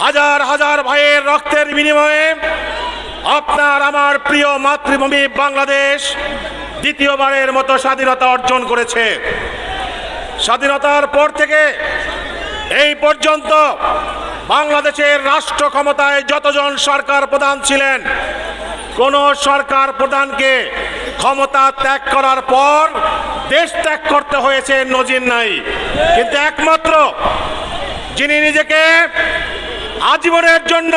হাজার হাজার ভাইয়ের রক্তের বিনিময়ে আপনার আমার প্রিয় মাতৃভূমি বাংলাদেশ দ্বিতীয়বারের মতো স্বাধীনতা অর্জন করেছে। স্বাধীনতার পর থেকে এই পর্যন্ত বাংলাদেশের রাষ্ট্র ক্ষমতায় যতজন সরকার প্রধান ছিলেন, কোন সরকার প্রধানকে ক্ষমতা ত্যাগ করার পর দেশ ত্যাগ করতে হয়েছে নজির নাই। কিন্তু একমাত্র যিনি নিজেকে আজীবনের জন্য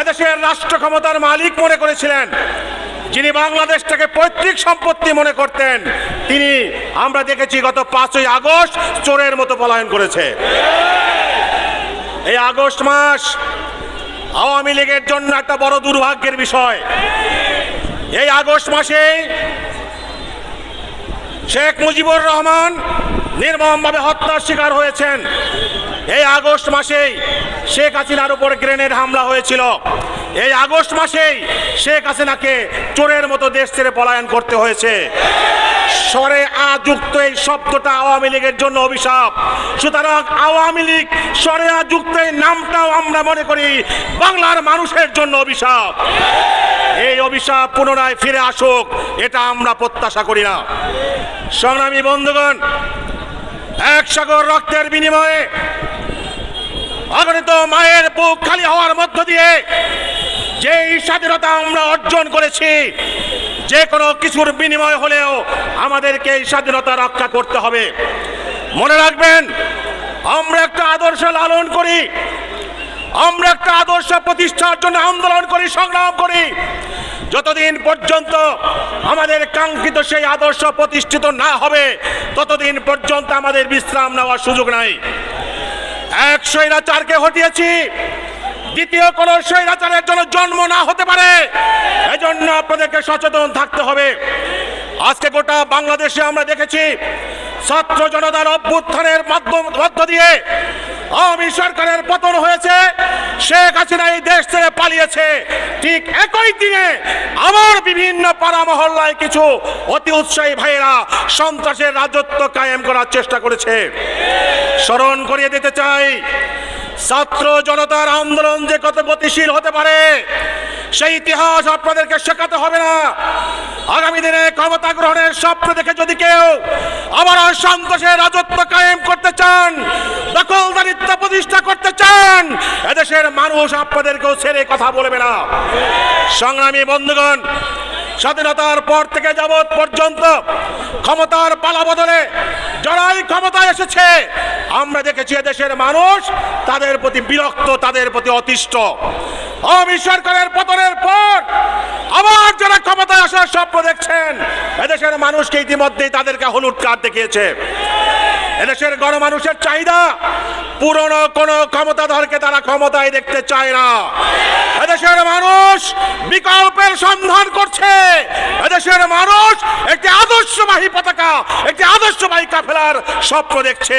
এদেশের রাষ্ট্র ক্ষমতার মালিক মনে করেছিলেন। যিনি বাংলাদেশটাকে পৈতৃক সম্পত্তি মনে করতেন, তিনি আমরা দেখেছি গত পাঁচই আগস্ট চোরের মতো পলায়ন করেছে। এই আগস্ট মাস আওয়ামী লীগের জন্য একটা বড় দুর্ভাগ্যের বিষয়। এই আগস্ট মাসে শেখ মুজিবুর রহমান নির্মমভাবে হত্যার শিকার হয়েছেন। এই আগস্ট মাসেই শেখ হাসিনার উপর গ্রেনেড হামলা হয়েছিল। এই আগস্ট মাসেই শেখ হাসিনাকে চোরের মতো দেশ ছেড়ে পলায়ন করতে হয়েছে। স্বরে আ যুক্ত এই শব্দটা আওয়ামী লীগের জন্য অভিশাপ। সুতরাং আওয়ামী লীগ স্বরে আ যুক্ত এই নামটাও আমরা মনে করি বাংলার মানুষের জন্য অভিশাপ। এই অভিশাপ পুনরায় ফিরে আসুক, এটা আমরা প্রত্যাশা করি না। সংগ্রামী বন্ধুগণ এক সাগর রক্তের বিনিময়ে অগণিত মায়ের বুক খালি হওয়ার মধ্য দিয়ে যেই স্বাধীনতা আমরা অর্জন করেছি, যে কোনো কিছুর বিনিময় হলেও আমাদেরকে এই স্বাধীনতা রক্ষা করতে হবে। মনে রাখবেন, আমরা একটা আদর্শ লালন করি, আমরা একটা আদর্শ প্রতিষ্ঠার জন্য আন্দোলন করি, সংগ্রাম করি। যতদিন পর্যন্ত আমাদের কাঙ্ক্ষিত সেই আদর্শ প্রতিষ্ঠিত না হবে, ততদিন পর্যন্ত আমাদের বিশ্রাম নেওয়ার সুযোগ নাই। এক স্বৈরাচারকে হটিয়েছি, দ্বিতীয় কোন স্বৈরাচারের জন্য জন্ম না হতে পারে, এজন্য আপনাদেরকে সচেতন থাকতে হবে। আজকে গোটা বাংলাদেশে আমরা দেখেছি, ছাত্র জনতার অভ্যুত্থানের মাধ্যম মধ্য দিয়ে আওয়ামী সরকারের পতন হয়েছে, শেখ হাসিনা এই দেশ ছেড়ে পালিয়েছে। ঠিক একই দিনে আমার বিভিন্ন পাড়া মহল্লায় কিছু অতি উৎসাহী ভাইয়েরা সন্ত্রাসের রাজত্ব কায়েম করার চেষ্টা করেছে। স্মরণ করিয়ে দিতে চাই, ছাত্র জনতার আন্দোলন যে কত গতিশীল হতে পারে, সেই ইতিহাস আপনাদেরকে শেখাতে হবে না। আগামী দিনে ক্ষমতা গ্রহণের স্বপ্ন দেখে যদি কেউ আবার সন্তোষের রাজত্ব কায়েম করতে চান দখলদারিত্ব প্রতিষ্ঠা করতে চান, এদেশের মানুষ আপনাদেরকেও ছেড়ে কথা বলবে না। সংগ্রামী বন্ধুগণ, স্বাধীনতার পর থেকে যাবৎ পর্যন্ত ক্ষমতার পালা বদলে যারাই ক্ষমতায় এসেছে। আমরা দেখেছি দেশের মানুষ তাদের প্রতি বিরক্ত, তাদের প্রতি অতিষ্ঠ। আওয়ামী সরকারের পতনের পর আবার যারা ক্ষমতায় আসার স্বপ্ন দেখছেন, এদেশের মানুষকে ইতিমধ্যেই তাদেরকে হলুদ কার্ড দেখিয়েছে। এদেশের গণমানুষের চাহিদা। পুরনো কোন ক্ষমতাধরকে তারা ক্ষমতায় দেখতে চায় না। এদেশের মানুষ বিকল্পের সন্ধান করছে। এদেশের মানুষ একটি আদর্শবাহী পতাকা, একটি আদর্শবাহী কাফেলার স্বপ্ন দেখছে।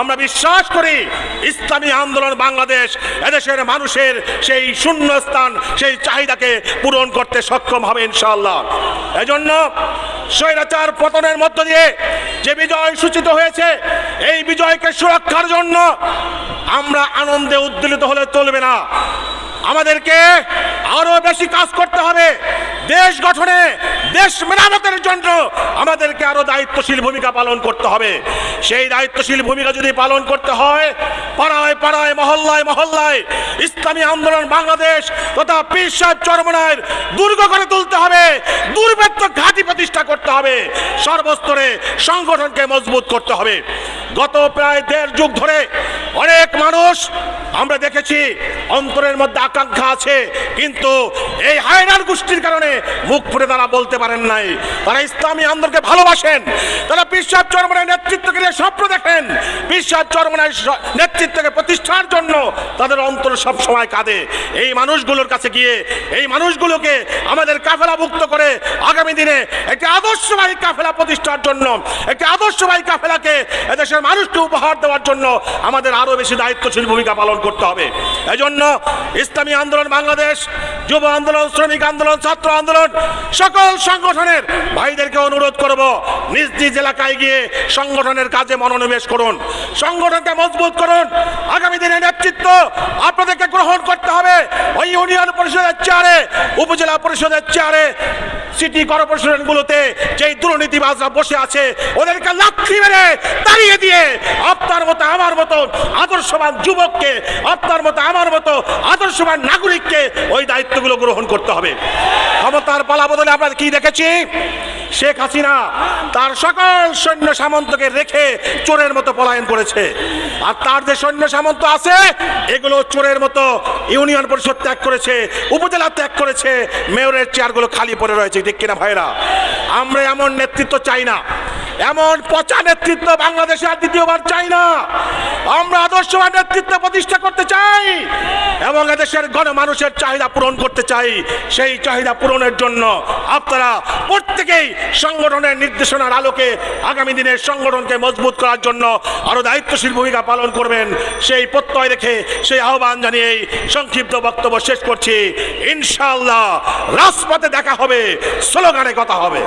আমরা বিশ্বাস করি ইসলামী আন্দোলন বাংলাদেশ এদেশের মানুষের সেই শূন্যস্থান, সেই চাহিদাকে পূরণ করতে সক্ষম হবে ইনশাআল্লাহ। এজন্য স্বৈরাচার পতনের মধ্য দিয়ে যে বিজয় সূচিত হয়েছে, এই বিজয়কে সুরক্ষার জন্য আমরা আনন্দে উদ্দোলিত হলে চলবে না। আমাদেরকে আরও বেশি কাজ করতে হবে। দেশ গঠনে, দেশ মেরামতের জন্য আমাদেরকে আরও দায়িত্বশীল ভূমিকা পালন করতে হবে। সেই দায়িত্বশীল ভূমিকা যদি পালন করতে হয়, পাড়ায় পাড়ায়, মহল্লায় মহল্লায় ইসলামী আন্দোলন বাংলাদেশ তথা পীর চরমনায় দুর্গ করে তুলতে হবে দুর্বৃত্ত ঘাঁটি প্রতিষ্ঠা করতে হবে, সর্বস্তরে সংগঠনকে মজবুত করতে হবে। গত প্রায় দেড় যুগ ধরে অনেক মানুষ, আমরা দেখেছি অন্তরের মধ্যে আকাঙ্ক্ষা আছে, কিন্তু এই হায়নার গোষ্ঠীর কারণে মুখ ফুটে তারা বলতে পারেন নাই। তারা ইসলামী আন্দোলনকে ভালোবাসেন। তারা বিশ্বাস চরমনের নেতৃত্বকে নিয়ে স্বপ্ন দেখেন। বিশ্বাস চরমনের নেতৃত্বকে প্রতিষ্ঠার জন্য তাদের অন্তর সব সময় কাঁদে। এই মানুষগুলোর কাছে গিয়ে, এই মানুষগুলোকে আমাদের কাফেলাভুক্ত করে আগামী দিনে একটি আদর্শবাহী কাফেলা প্রতিষ্ঠার জন্য, একটি আদর্শবাহী কাফেলাকে এদেশের মানুষকে উপহার দেওয়ার জন্য আমাদের আরও বেশি দায়িত্বশীল ভূমিকা পালন করতে হবে। এজন্য ইসলামী আন্দোলন, বাংলাদেশ যুব আন্দোলন, শ্রমিক আন্দোলন, ছাত্র আন্দোলন, সকল সংগঠনের ভাইদেরকে অনুরোধ করব, নিজ নিজ এলাকায় গিয়ে সংগঠনের কাজে মনোনিবেশ করুন। সংগঠনকে মজবুত করুন। আগামী দিনে নেতৃত্ব আপনাদেরকে গ্রহণ করতে হবে। ওই ইউনিয়ন পরিষদের চেয়ারে, উপজেলা পরিষদের চেয়ারে, সিটি কর্পোরেশনগুলোতে যেই দুর্নীতিবাজরা বসে আছে, ওদেরকে লাথি মেরে তাড়িয়ে দিয়ে আপনার মতো, আমার মতো আদর্শবান যুবককে, আপনার মতো, আমার মতো আদর্শবান নাগরিককে ওই দায়িত্বগুলো গ্রহণ করতে হবে। ক্ষমতার পালা বদলে আমরা কি দেখেছি? শেখ হাসিনা তার সকল সৈন্য সামন্তকে রেখে চোরের মতো পলায়ন করেছে। আর তার যে সৈন্য সামন্ত আছে, এগুলো চোরের মতো ইউনিয়ন পরিষদ ত্যাগ করেছে, উপজেলা ত্যাগ করেছে, মেয়রের চেয়ারগুলো খালি পড়ে রয়েছে, ঠিক কিনা ভাইরা? আমরা এমন নেতৃত্ব চাই না। এমন পচা নেতৃত্ব বাংলাদেশে আর দ্বিতীয়বার চাই না। আমরা আদর্শবান নেতৃত্ব প্রতিষ্ঠা এবং এদেশের গণমানুষের চাহিদা পূরণ করতে চাই, সেই চাহিদা পূরণের জন্য আপনারা প্রত্যেকেই সংগঠনের নির্দেশনার আলোকে আগামী দিনের সংগঠনকে মজবুত করার জন্য আরও দায়িত্বশীল ভূমিকা পালন করবেন। সেই প্রত্যয় রেখে সেই আহ্বান জানিয়েই সংক্ষিপ্ত বক্তব্য শেষ করছি। ইনশাল্লাহ রাজপথে দেখা হবে, স্লোগানে কথা হবে।